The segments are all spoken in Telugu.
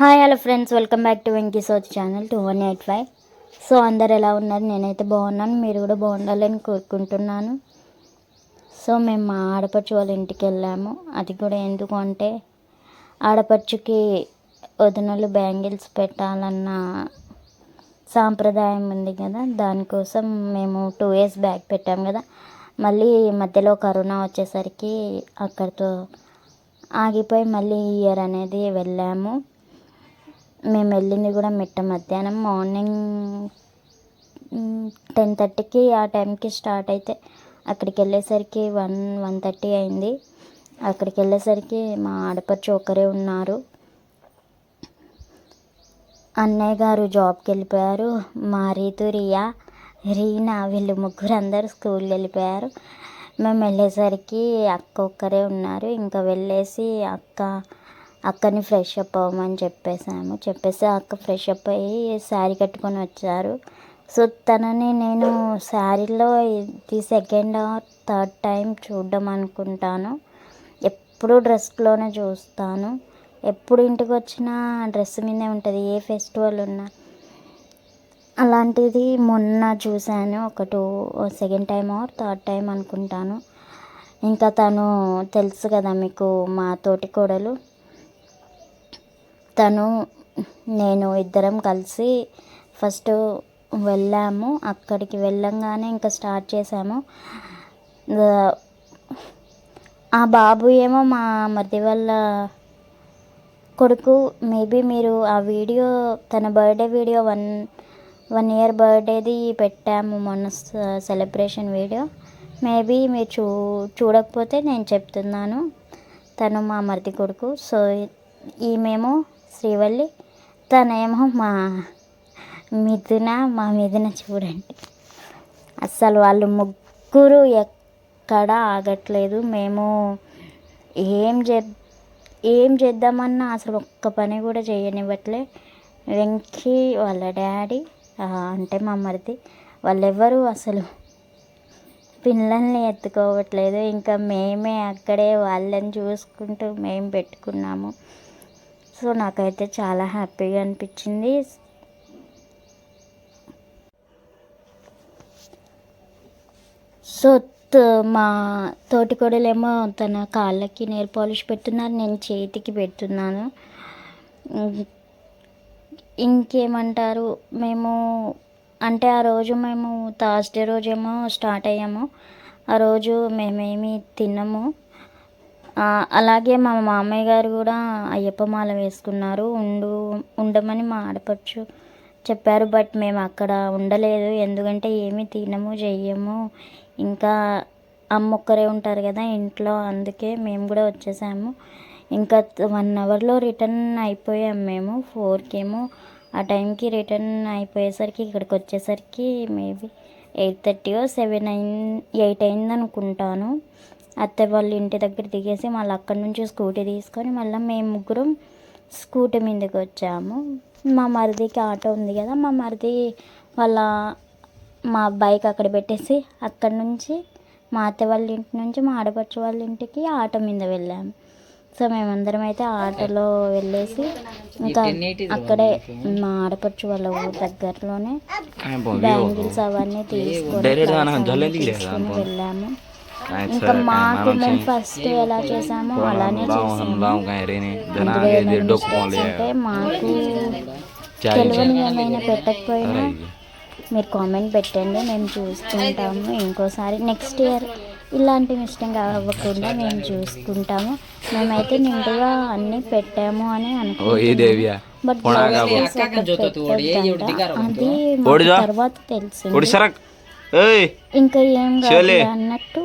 Hi hello friends. Welcome back to Venky Soch channel two one eight five. So అందరు ఎలా ఉన్నారు? నేనైతే బాగున్నాను. మీరు కూడా బాగుండాలని కోరుకుంటున్నాను. సో మేము మా ఆడపడుచు వాళ్ళ ఇంటికి వెళ్ళాము. అది కూడా ఎందుకు అంటే ఆడపడుచుకి వదినలు బ్యాంగిల్స్ పెట్టాలన్న సాంప్రదాయం ఉంది కదా. దానికోసం మేము టూ ఇయర్స్ బ్యాక్ పెట్టాము కదా. మళ్ళీ మధ్యలో కరోనా వచ్చేసరికి అక్కడితో ఆగిపోయి మళ్ళీ ఇయర్ అనేది వెళ్ళాము. మేము వెళ్ళింది కూడా మిట్ట మధ్యాహ్నం మార్నింగ్ టెన్ థర్టీకి ఆ టైంకి స్టార్ట్ అయితే అక్కడికి వెళ్ళేసరికి వన్ వన్ థర్టీ అయింది. అక్కడికి వెళ్ళేసరికి మా ఆడపడుచు ఒకరే ఉన్నారు. అన్నయ్య గారు జాబ్కి వెళ్ళిపోయారు. మా రీతు రియా రీనా వీళ్ళు ముగ్గురు అందరు స్కూల్కి వెళ్ళిపోయారు. మేము వెళ్ళేసరికి అక్క ఒక్కరే ఉన్నారు. ఇంకా వెళ్ళేసి అక్క అక్కని ఫ్రెష్ అప్ అవ్వమని చెప్పేసాము చెప్పేసి అక్క ఫ్రెష్ అప్ అయ్యి శారీ కట్టుకొని వచ్చారు. సో తనని నేను శారీలో ఇది సెకండ్ ఆర్ థర్డ్ టైం చూడడం అనుకుంటాను. ఎప్పుడు డ్రెస్లోనే చూస్తాను. ఎప్పుడు ఇంటికి వచ్చినా డ్రెస్ మీదే ఉంటుంది. ఏ ఫెస్టివల్ ఉన్నా. అలాంటిది మొన్న చూశాను. ఒక two second time or third time అనుకుంటాను. ఇంకా తను తెలుసు కదా మీకు మా తోటి కోడలు. తను నేను ఇద్దరం కలిసి ఫస్ట్ వెళ్ళాము. అక్కడికి వెళ్ళంగానే ఇంకా స్టార్ట్ చేసాము. ఆ బాబు ఏమో మా మరిది వాళ్ళ కొడుకు. మేబీ మీరు ఆ వీడియో తన birthday video one one year బర్త్డేది పెట్టాము మొన్న సెలబ్రేషన్ వీడియో మేబీ మీరు చూ చూడకపోతే నేను చెప్తున్నాను. తను మా మరిది కొడుకు. సో ఈమెమో శ్రీవల్లి తనేమో మా మిథున మా మిథున చూడండి. అస్సలు వాళ్ళు ముగ్గురు ఎక్కడ ఆగట్లేదు. మేము ఏం చే ఏం చేద్దామన్నా అసలు ఒక్క పని కూడా చేయనివ్వట్లే. వెంకీ వాళ్ళ డాడీ అంటే మా మరిది వాళ్ళెవ్వరూ అసలు పిల్లల్ని ఎత్తుకోవట్లేదు. ఇంకా మేమే అక్కడే వాళ్ళని చూసుకుంటూ మేము పెట్టుకున్నాము. సో నాకైతే చాలా హ్యాపీగా అనిపించింది. సో మా తోటికోడలేమో తన కాళ్ళకి నెయిల్ పాలిష్ పెడుతున్నారు నేను చేతికి పెడుతున్నాను. ఇంకేమంటారు? మేము అంటే ఆ రోజు మేము థర్స్డే రోజేమో స్టార్ట్ అయ్యాము. ఆ రోజు మేమేమి తినము. అలాగే మా మామయ్య గారు కూడా అయ్యప్ప మాల వేసుకున్నారు. ఉండు ఉండమని మా ఆడపడుచు చెప్పారు. బట్ మేము అక్కడ ఉండలేదు. ఎందుకంటే ఏమీ తినము చెయ్యము. ఇంకా అమ్మ ఒక్కరే ఉంటారు కదా ఇంట్లో. అందుకే మేము కూడా వచ్చేసాము. ఇంకా వన్ అవర్లో రిటర్న్ అయిపోయాము మేము. ఫోర్కేమో ఆ టైంకి రిటర్న్ అయిపోయేసరికి ఇక్కడికి వచ్చేసరికి మేబీ ఎయిట్ థర్టీ సెవెన్ అయిన్ ఎయిట్ అయింది అనుకుంటాను అత్తయ్య వాళ్ళ ఇంటి దగ్గర దిగేసి మళ్ళీ అక్కడి నుంచి స్కూటీ తీసుకొని మళ్ళీ మేము ముగ్గురం స్కూటీ మీదకి వచ్చాము. మా మరిదికి ఆటో ఉంది కదా మా మరిది వాళ్ళ మా బైక్ అక్కడ పెట్టేసి అక్కడ నుంచి మా అత్తయ్య వాళ్ళ ఇంటి నుంచి మా ఆడపడుచు వాళ్ళ ఇంటికి ఆటో మీద వెళ్ళాము సో మేమందరం అయితే ఆటోలో వెళ్ళేసి ఇంకా అక్కడే మా ఆడపడుచు వాళ్ళ ఊరు దగ్గరలోనే బ్యాంగిల్స్ అవన్నీ తీసుకొని. వెళ్ళాము. ఇంకా మాకు మేము ఫస్ట్ ఎలా అలానే మాకు తెలియని ఏమైనా పెట్టకపోయినా మీరు కామెంట్ పెట్టండి మేము చూసుకుంటాము ఇంకోసారి నెక్స్ట్ ఇయర్ ఇలాంటి మిస్టేక్ అవ్వకుండా మేము చూసుకుంటాము మేమైతే నిండుగా అన్ని పెట్టాము అని అనుకో బట్ అది తర్వాత తెలుసు ఇంకా ఏం కాదు అన్నట్టు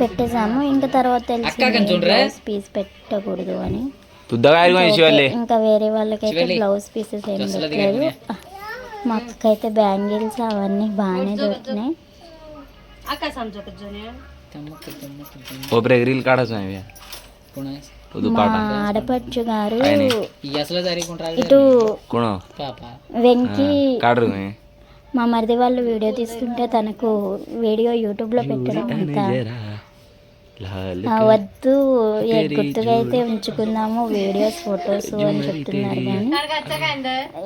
పెట్టేసాము ఇంకా తర్వాత బ్లౌజ్ పీస్ పెట్టకూడదు అని. ఇంకా వేరే వాళ్ళకైతే బ్లౌజ్ పీసెస్ ఏం పెట్టలేదు. మా అక్కకైతే బ్యాంగిల్స్ అవన్నీ బాగానే దొరికినాయి. మా ఆడపడుచు గారు ఇటు వెంకీ మా మరిది వాళ్ళు వీడియో తీసుకుంటే తనకు వీడియో యూట్యూబ్లో పెట్టడం అంత వద్దు ఏ గుర్తుగా అయితే ఉంచుకుందాము వీడియోస్ ఫొటోస్ అని చెప్తున్నారు కానీ.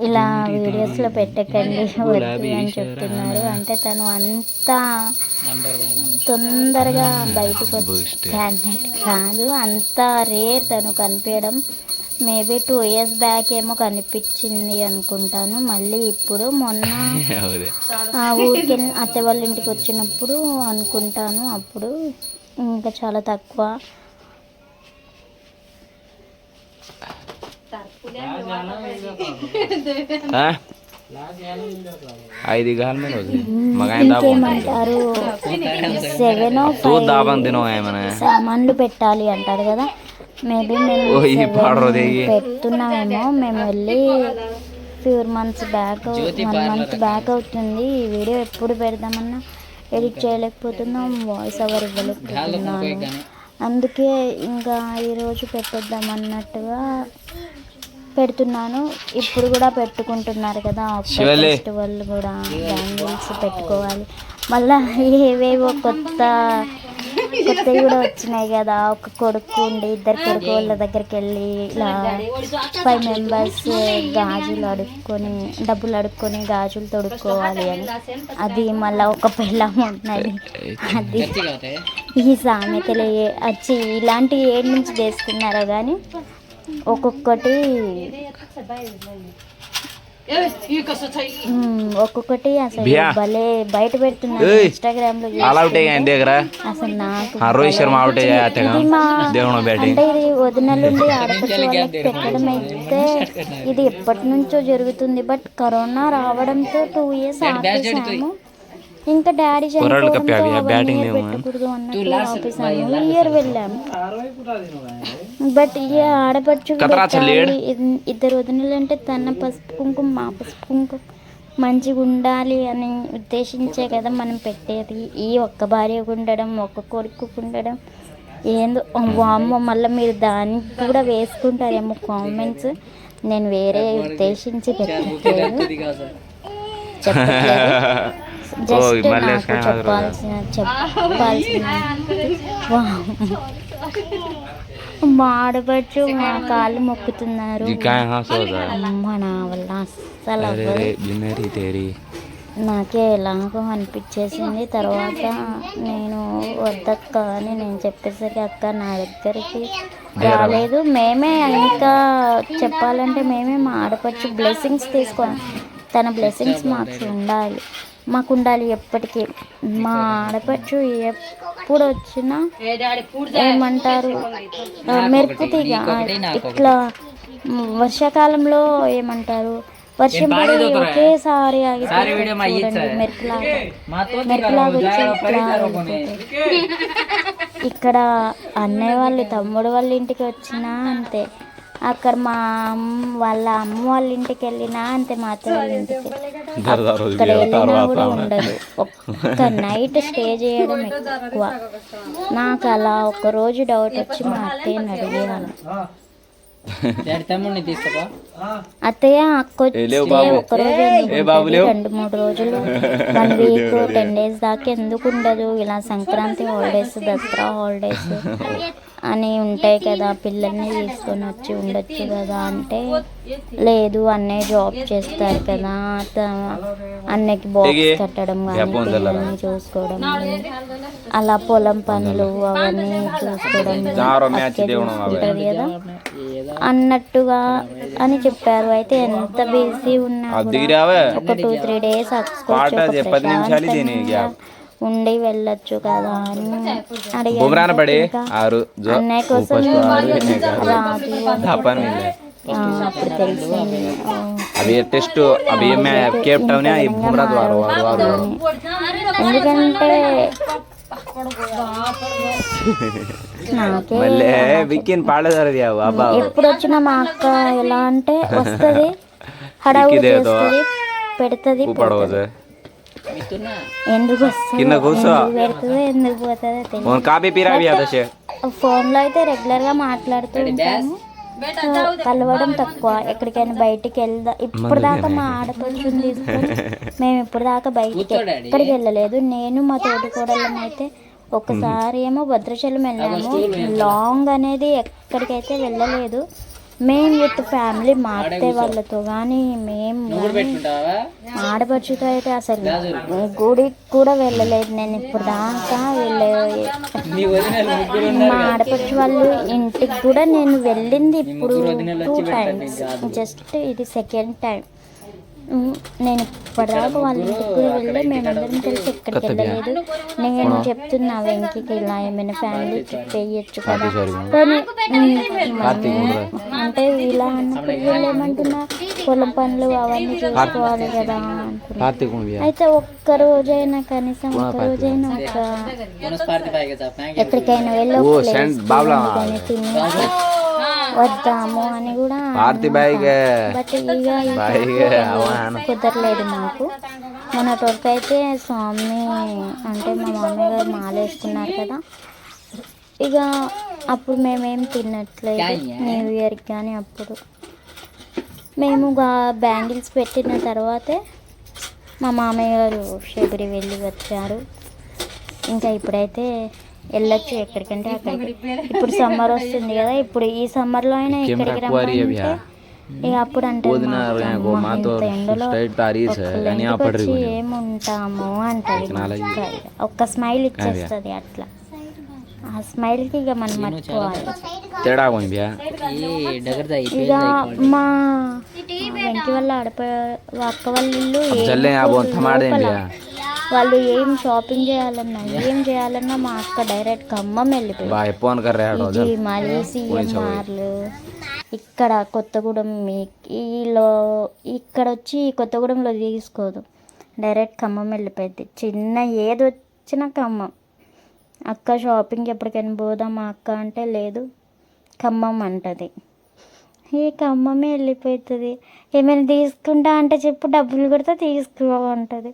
ఇలా వీడియోస్లో పెట్టకండి వద్దు అని చెప్తున్నారు. అంటే తను అంత తొందరగా బయటకు వచ్చే కాదు. అంత రేర్ తను కనిపించడం మేబీ టూ ఇయర్స్ బ్యాక్ ఏమో కనిపించింది అనుకుంటాను. మళ్ళీ ఇప్పుడు మొన్న ఊరికి అత్త వాళ్ళ ఇంటికి వచ్చినప్పుడు అనుకుంటాను. అప్పుడు ఇంకా చాలా తక్కువ. సెవెన్ సామాన్లు పెట్టాలి అంటారు కదా. మేబీ మేము. పెడుతున్నామేమో మేము వెళ్ళి four months back one month back అవుతుంది. ఈ వీడియో ఎప్పుడు పెడదామన్నా ఎడిట్ చేయలేకపోతున్నాం వాయిస్ ఓవర్ ఇవ్వలేకపోతున్నాను. అందుకే ఇంకా ఈరోజు పెట్టేద్దాం అన్నట్టుగా పెడుతున్నాను. ఇప్పుడు కూడా పెట్టుకుంటున్నారు కదా. ఫెస్టివల్ కూడా బ్యాంగిల్స్ పెట్టుకోవాలి. మళ్ళా ఏవేవో కొత్త కొత్తవి కూడా వచ్చినాయి కదా. ఒక కొడుకు ఉండి ఇద్దరు కొడుకు వాళ్ళ దగ్గరికి వెళ్ళి ఇలా ఫైవ్ మెంబర్స్ గాజులు అడుక్కొని డబ్బులు అడుక్కొని గాజులు తొడుక్కోవాలి అని. అది మళ్ళీ ఒక పిల్లం ఉన్నది అది ఈ సామెతలు వచ్చి ఇలాంటి ఏడు నుంచి తీసుకున్నారో కానీ ఒక్కొక్కటి ఒక్కొక్కటి అసలు భలే బయట పెడుతున్నారు లో అసలు నాకు ఇది అయితే ఇది ఎప్పటి నుంచో జరుగుతుంది బట్ కరోనా రావడంతో టూ ఇయర్స్ ఆపేసాము ఇంకా డాడీ ఈ ఇయర్ వెళ్ళాము బట్ ఈ ఆడపడుచు ఇద్దరు వదినలు అంటే తన పసుపు కుంకుమ మా పసుపు కుంకుమ మంచిగా ఉండాలి అని ఉద్దేశించే కదా మనం పెట్టేది. ఈ ఒక్క భార్య ఉండడం ఒక్క కొడుకు ఉండడం. ఏందో వామ్మో మళ్ళీ మీరు దానికి కూడా వేసుకుంటారేమో కామెంట్స్ నేను వేరే ఉద్దేశించి పెట్టట్లేదు. చెప్పట్లేదు. ఓ, జస్ట్ నాకు చెప్పాల్సిన చెప్పాల్సిన మా ఆడపడుచు మా కాళ్ళు మొక్కుతున్నారు. నా వల్ల అస్సలు నాకే ఎలాగో అనిపించేసింది. తర్వాత నేను వద్దక్క అని నేను చెప్పేసరికి అక్క నా దగ్గరికి రాలేదు. మేమే ఇంకా చెప్పాలంటే మేమే మా ఆడపడుచు బ్లెస్సింగ్స్ తీసుకొని తన బ్లెస్సింగ్స్ మాకు ఉండాలి. మాకు ఉండాలి ఎప్పటికీ. మా ఆడపడుచు ఎప్పుడు వచ్చినా ఏమంటారు? మెరుపు తీగ. ఇట్లా వర్షాకాలంలో ఏమంటారు? వర్షం పడి ఒకేసారి ఆగిపోతుంది చూడండి మెరుపులాగా. మెరుపులాగా వచ్చి ఇట్లా వెళ్ళిపోతాయి. ఇక్కడ అన్నయ్య వాళ్ళు తమ్ముడు వాళ్ళ ఇంటికి వచ్చినా అంతే. అక్కడ మా అమ్మ వాళ్ళ అమ్మ వాళ్ళ ఇంటికి వెళ్ళినా అంతే మా అత్త వాళ్ళ ఇంటికి. అక్కడ వెళ్ళినా కూడా ఉండదు. ఒక్క నైట్ స్టే చేయడం ఎక్కువ. నాకు అలా ఒక రోజు డౌట్ వచ్చి మా అత్తయ్యని తీసుకోపా అత్తయ్య? లేవు. రెండు మూడు రోజులు. వన్ వీక్ టెన్ డేస్ దాకా ఎందుకు ఉండదు? ఇలా సంక్రాంతి హాలిడేస్ దసరా హాలిడేస్ అని ఉంటాయి కదా. పిల్లల్ని తీసుకొని వచ్చి ఉండొచ్చు కదా అంటే లేదు అన్నయ్య జాబ్ చేస్తారు కదా. అన్నయ్యకి బాక్స్. కట్టడం కానీ పిల్లల్ని చూసుకోవడం కానీ అలా పొలం పనులు అవన్నీ చూసుకోవడం అక్కే కదా. అన్నట్టుగా అని చెప్పారు. అయితే ఎంత బిజీ ఉన్నా ఒక టూ త్రీ డేస్ ఉండి వెళ్ళొచ్చు కదా అని అడిగాను అన్నయ్య కోసం రాదు అవి ఎందుకంటే మళ్ళీ విక్కిని పాడదారది ఎప్పుడు వచ్చిన మా అక్క ఎలా అంటే వస్తుంది హడావుడి చేస్తుంది పెడుతుంది ఎందుకు వస్తుంది పెడుతుంది ఎందుకు పోతుంది కాపీ పీరా ఫోన్లో అయితే రెగ్యులర్గా మాట్లాడుతూ ఉంటాము కలవడం తక్కువ. ఎక్కడికైనా బయటికి వెళ్దా ఇప్పుడు దాకా మా ఆడపడుచుని మేము ఇప్పుడు దాకా బయటికి ఎక్కడికి వెళ్ళలేదు. నేను మా తోటి కూడళ్ళం అయితే ఒకసారి ఏమో భద్రాచలం వెళ్ళాము. లాంగ్ అనేది ఎక్కడికైతే వెళ్ళలేదు. మేము విత్ ఫ్యామిలీ మా అత్తయ్య వాళ్ళతో కానీ మేము ఆడపడుచుతో అయితే అసలు గుడికి కూడా వెళ్ళలేదు. నేను ఇప్పుడు దాకా వెళ్ళే మా ఆడపడుచు వాళ్ళు ఇంటికి కూడా నేను వెళ్ళింది ఇప్పుడు టూ టైమ్స్ జస్ట్ ఇది సెకండ్ టైం నేను ఇప్పటిదాకా వాళ్ళ ఇంటికి వెళ్ళి మేమందరం కలిసి ఎక్కడికి వెళ్ళలేదు. నేను చెప్తున్నా వెంకికి ఇలా ఏమైనా ఫ్యామిలీ ట్రిప్ వేయచ్చు కదా. కానీ అంటే ఇలా అన్నప్పుడు వీళ్ళు ఏమంటున్నా పొలం పనులు అవన్నీ చూసుకోవాలి కదా. అయితే ఒక్క రోజైనా కనీసం ఒక్క రోజైనా ఒక ఎక్కడికైనా వెళ్ళి తిని వద్దాము అని కూడా బట్ ఇక కుదరలేదు మాకు. మన వరకు అయితే స్వామి అంటే మా మమ్మీ గారు మాల వేసుకున్నారు కదా. ఇక అప్పుడు మేమేం తినట్లేదు. న్యూ ఇయర్కి కానీ అప్పుడు. మేము బ్యాంగిల్స్ పెట్టిన తర్వాతే మా మామయ్య గారు షిబిరి వెళ్ళి వచ్చారు. ఇంకా ఇప్పుడైతే వెళ్ళొచ్చు ఎక్కడికంటే అక్కడ ఇప్పుడు సమ్మర్ వస్తుంది కదా ఇప్పుడు ఈ సమ్మర్లో అయినా ఎక్కడికి రమ్మంటే ఇక అప్పుడు అంటే ఏముంటాము అంటే ఒక్క స్మైల్ ఇచ్చేస్తుంది అట్లా. ఆ స్మైల్కి ఇక మనం మర్చిపోవాలి. తేడా ఇక మా వెంకి వాళ్ళ ఆడపోయే అక్క వాళ్ళ ఇల్లు వాళ్ళు ఏం షాపింగ్ చేయాలన్నా ఏం చేయాలన్నా మా అక్క డైరెక్ట్ ఖమ్మం వెళ్ళిపోయింది. ఇక్కడ కొత్తగూడెం ఈలో ఇక్కడ వచ్చి కొత్తగూడెంలో తీసుకోదు. డైరెక్ట్ ఖమ్మం వెళ్ళిపోయింది. చిన్న ఏది వచ్చినా ఖమ్మం. అక్క షాపింగ్ ఎప్పటికైనా పోదాం మా అక్క అంటే లేదు. ఖమ్మం అంటది. ఈ ఖమ్మమే వెళ్ళిపోతుంది. ఏమైనా తీసుకుంటా అంటే చెప్పు డబ్బులు కొడితే తీసుకో అంటది.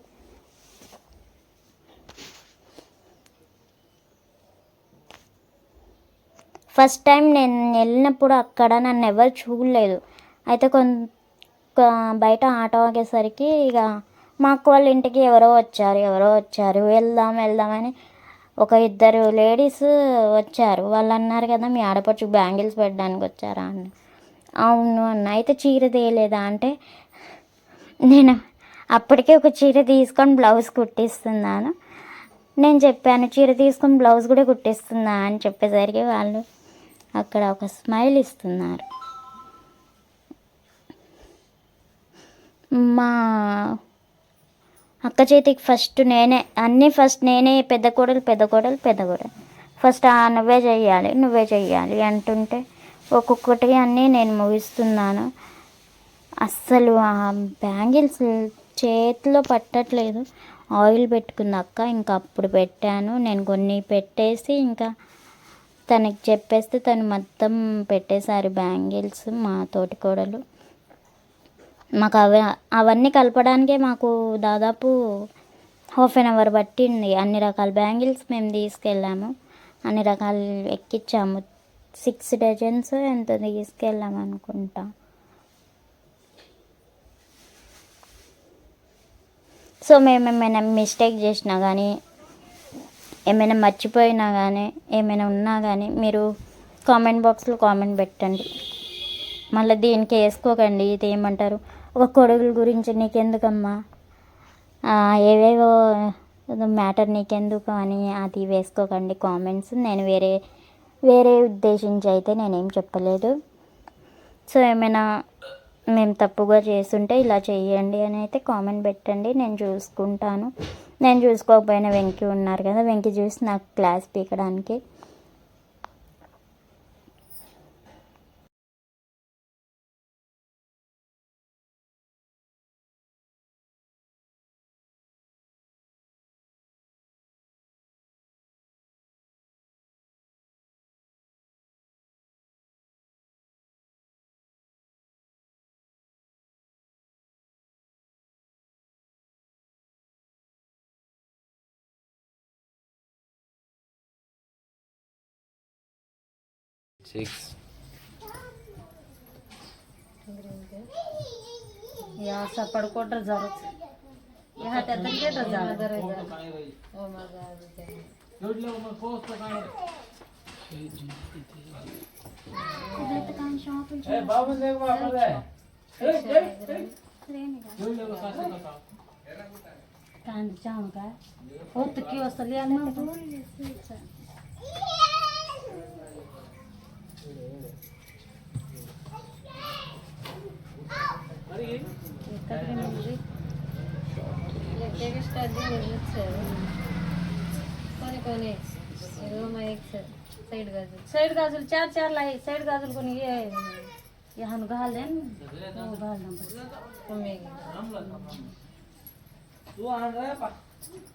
ఫస్ట్ టైం నేను వెళ్ళినప్పుడు అక్కడ నన్ను ఎవరు చూడలేదు. అయితే కొంత బయట ఆటో ఆగేసరికి ఇక మా అక్క వాళ్ళ ఇంటికి ఎవరో వచ్చారు ఎవరో వచ్చారు. వెళ్దాం వెళ్దామని ఒక ఇద్దరు లేడీస్ వచ్చారు. వాళ్ళు అన్నారు కదా మీ ఆడపడుచు బ్యాంగిల్స్ పెట్టడానికి వచ్చారా? అని. అవును అన్న. అయితే చీర తీయలేదా అంటే నేను అప్పటికే ఒక చీర తీసుకొని బ్లౌజ్ కుట్టిస్తున్నాను. నేను చెప్పాను చీర తీసుకొని బ్లౌజ్ కూడా కుట్టిస్తుందా అని చెప్పేసరికి వాళ్ళు అక్కడ ఒక స్మైల్ ఇస్తున్నారు. మా అక్క చేతికి ఫస్ట్ నేనే అన్నీ ఫస్ట్ నేనే పెద్ద కోడలు పెద్ద కోడలు పెద్ద కోడలు. ఫస్ట్ ఆ నువ్వే చెయ్యాలి నువ్వే చెయ్యాలి అంటుంటే ఒక్కొక్కటి అన్నీ నేను ముగిస్తున్నాను. అస్సలు ఆ బ్యాంగిల్స్ చేతిలో పట్టట్లేదు. ఆయిల్ పెట్టుకుంది అక్క ఇంకా అప్పుడు పెట్టాను. నేను కొన్ని పెట్టేసి ఇంకా తనకి చెప్పేస్తే తను మొత్తం పెట్టేశారు బ్యాంగిల్స్ మా తోటి కోడలు. మాకు అవి అవన్నీ కలపడానికే మాకు దాదాపు హాఫ్ అన్ అవర్ పట్టింది. అన్ని రకాల బ్యాంగిల్స్ మేము తీసుకెళ్ళాము. అన్ని రకాలు ఎక్కించాము సిక్స్ డజన్స్ ఎంత తీసుకెళ్ళాము అనుకుంటా. సో మేము ఏమైనా మిస్టేక్ చేసినా కానీ ఏమైనా మర్చిపోయినా కానీ ఏమైనా ఉన్నా కానీ మీరు కామెంట్ బాక్స్లో కామెంట్ పెట్టండి. మళ్ళీ దీనికి వేసుకోకండి. ఇది ఏమంటారు ఒక కొడుకుల గురించి నీకెందుకమ్మా? ఏవేవో మ్యాటర్ నీకెందుకు అని అది వేసుకోకండి కామెంట్స్. నేను వేరే వేరే ఉద్దేశించి అయితే నేనేం చెప్పలేదు. సో ఏమైనా మేము తప్పుగా చేస్తుంటే ఇలా చేయండి అని అయితే కామెంట్ పెట్టండి. నేను చూసుకుంటాను. నేను చూసుకోకపోయినా వెంకి ఉన్నారు కదా వెంకి చూసి నాకు క్లాస్ పీకడానికి. सिक्स या असा पडकोट जावच या हातात घेत जाव जरा ओ माझा जोडलं मग पोस्ट काय कुठे काम शॉप ए बाबू देख बाबू ए ए ए. जोडलं मग काय सांगता कांद चाव का होत की असली आणि वाजता लिहायला సైడ్ గాజులు చార్ చార్ लाई సైడ్ గాజులు కొని ये यहाँ घाल देन वो घाल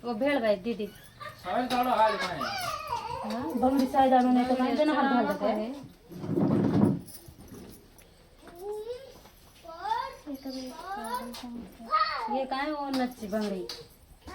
वो भेड़ भाई दीदी हाँ, बंगड़ी साइड आनो नहीं तो कहीं देना हाथ घाल देते हैं ये काय वो नच्ची बंगड़ी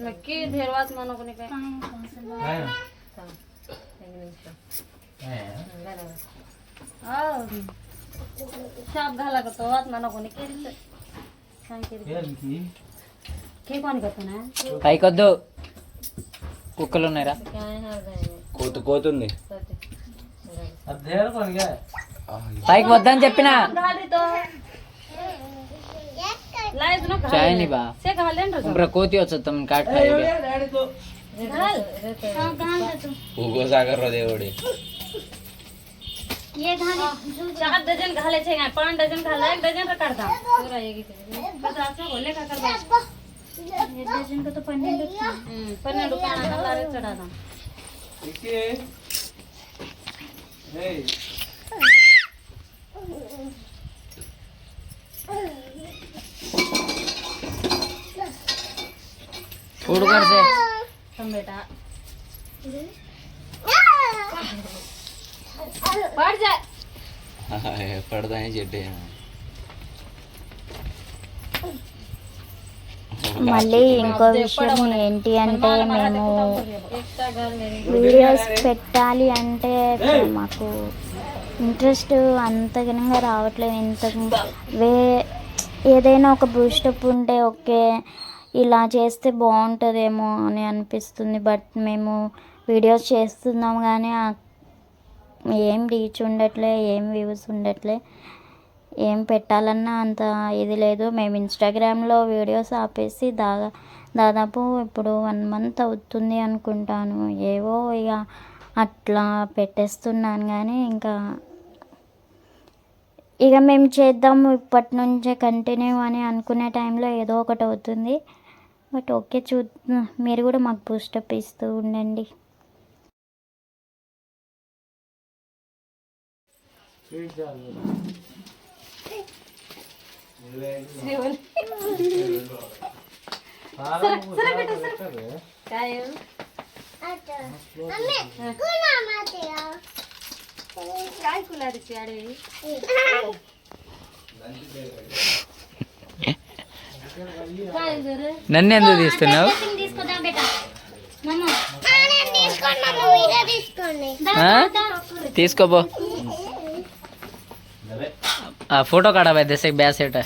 नक्की धेरवाच म्हणू कोणी काय हो. शाप घाला का तो वाच म्हणू कोणी केली काय केली కే कोणी करतो ना పైకొద్దు కుక్కలు ఉన్నాయిరా కోతు కోతుంది పైకి వద్దని చెప్పిన चाय नहीं बा. हमरा कोती ಚಾಯ್ ನಿಬಾ ಒಬ್ರ ಕೋತಿ ಹೊಸ ತಮ್ಮ ಕಾಟ್ उगो सागर रो देवड़ी ये धानी चार दर्जन घाले छे यहाँ पाँच दर्जन घाला एक दर्जन का करता पूरा ये की पचास का बोले का करता? ये दर्जन का तो पन्ने रुपया. हम्म, पन्ने रुपया ना लारे चढ़ा था ठीक है. चढाता फूड करते थांब बेटा पड जाय पडदा है जेटे మళ్ళీ ఇంకో విషయం ఏంటి అంటే మేము వీడియోస్ పెట్టాలి అంటే మాకు ఇంట్రెస్ట్ అంతగనంగా రావట్లేదు ఇంత వే ఏదైనా ఒక బూస్టప్ ఉంటే ఓకే ఇలా చేస్తే బాగుంటుందేమో అని అనిపిస్తుంది. బట్ మేము వీడియోస్ చేస్తున్నాం కానీ ఏం రీచ్ ఉండట్లే ఏం వ్యూస్ ఉండట్లే ఏం పెట్టాలన్నా అంత ఇది లేదు. మేము ఇన్స్టాగ్రామ్లో వీడియోస్ ఆపేసి దాదా దాదాపు ఇప్పుడు వన్ మంత్ అవుతుంది అనుకుంటాను. ఏవో ఇక అట్లా పెట్టేస్తున్నాను కానీ ఇంకా ఇక మేము చేద్దాము ఇప్పటి నుంచే కంటిన్యూ అని అనుకునే టైంలో ఏదో ఒకటి అవుతుంది. బట్ ఓకే చూ మీరు కూడా మాకు బూస్టప్ ఇస్తూ ఉండండి. काय నన్ను. ఎందుకు తీస్తున్నావు ఆ? తీసుకోపో. ఆ ఫోటో కాడ దశకి బ్యాస్ ఏట.